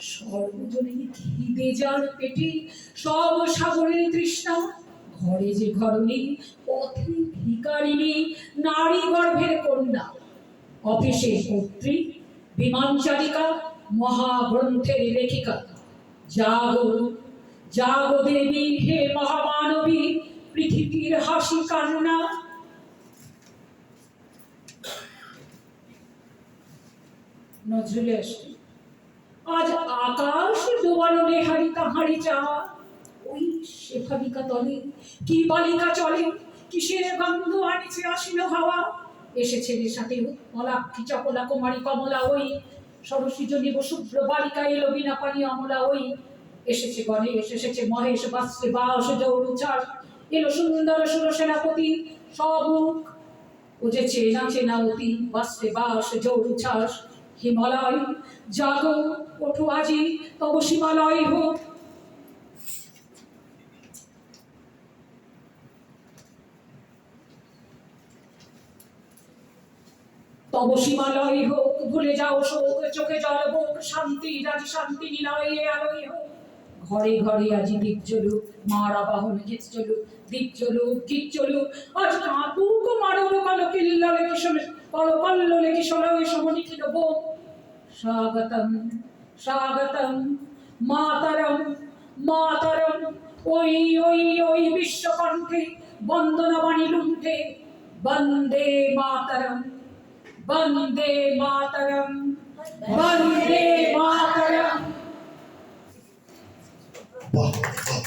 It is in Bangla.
সর্বজনীন খিদে যার পেটে, সব সাগরের তৃষ্ণা। ঘরে যে পথে নারী গর্ভের কন্যা। অফিসে কর্ত্রী বিমান চালিকা, মহাগ্রন্থের লেখিকা। জাগো জাগো দেবী, হে মহামানবী, পৃথিবীর হাসি কান্না। আসছে। আজ আকাশ ডোবানো নেহারি তাহারি চা ওই শেফালিকা তলে, কি বালিকা চলে, কিসের গন্ধ আনিছে আসিল হাওয়া? এসেছে রে সাথে মলাক্ষী চকলা কুমারী কমলা ওই। সরসীজনী শুভ্র বালিকা এলো বিনা পানি অমলা ওই। এসেছে গণেশ, এসেছে মহেশ বাস্ত্রে বাস জৌরুচার এলো সুন্দর সুর সেনাপতি সবুক ও যে চেনা চেনা অতি বাস্তে বাস জৌরুচ্ছ্বাস হিমালয়, জাগো, ওঠো আজি, তব হিমালয় হোক। তব সীমালয় হোক, ভুলে যাও শোক, চোখে জল বোক শান্তি, রাজ শান্তি, নিলয়ে আলোয় হোক। ঘরে ঘরে আজি দীপ জ্বলুক মারা বাহন গীত চলুক দীপ চলুক গীত চলুক। আজ কাঁপুক মারল কালো কিল্ললে কিশোর কল কল্ললে কিশোরয়ে সমনিখিল বোক স্বাগতম স্বাগতম, মাতরম মাতরম। ওই ওই ওই বিশ্বকণ্ঠে বন্দনাবাণী লুণ্ঠে, বন্দে মাতরম বন্দে মাতরম বন্দে মাতরম। বাহ বাহ